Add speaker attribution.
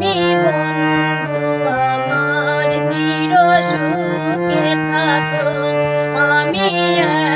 Speaker 1: তুমি বন্ধু আমার চির সুখে থাকো। আমি আর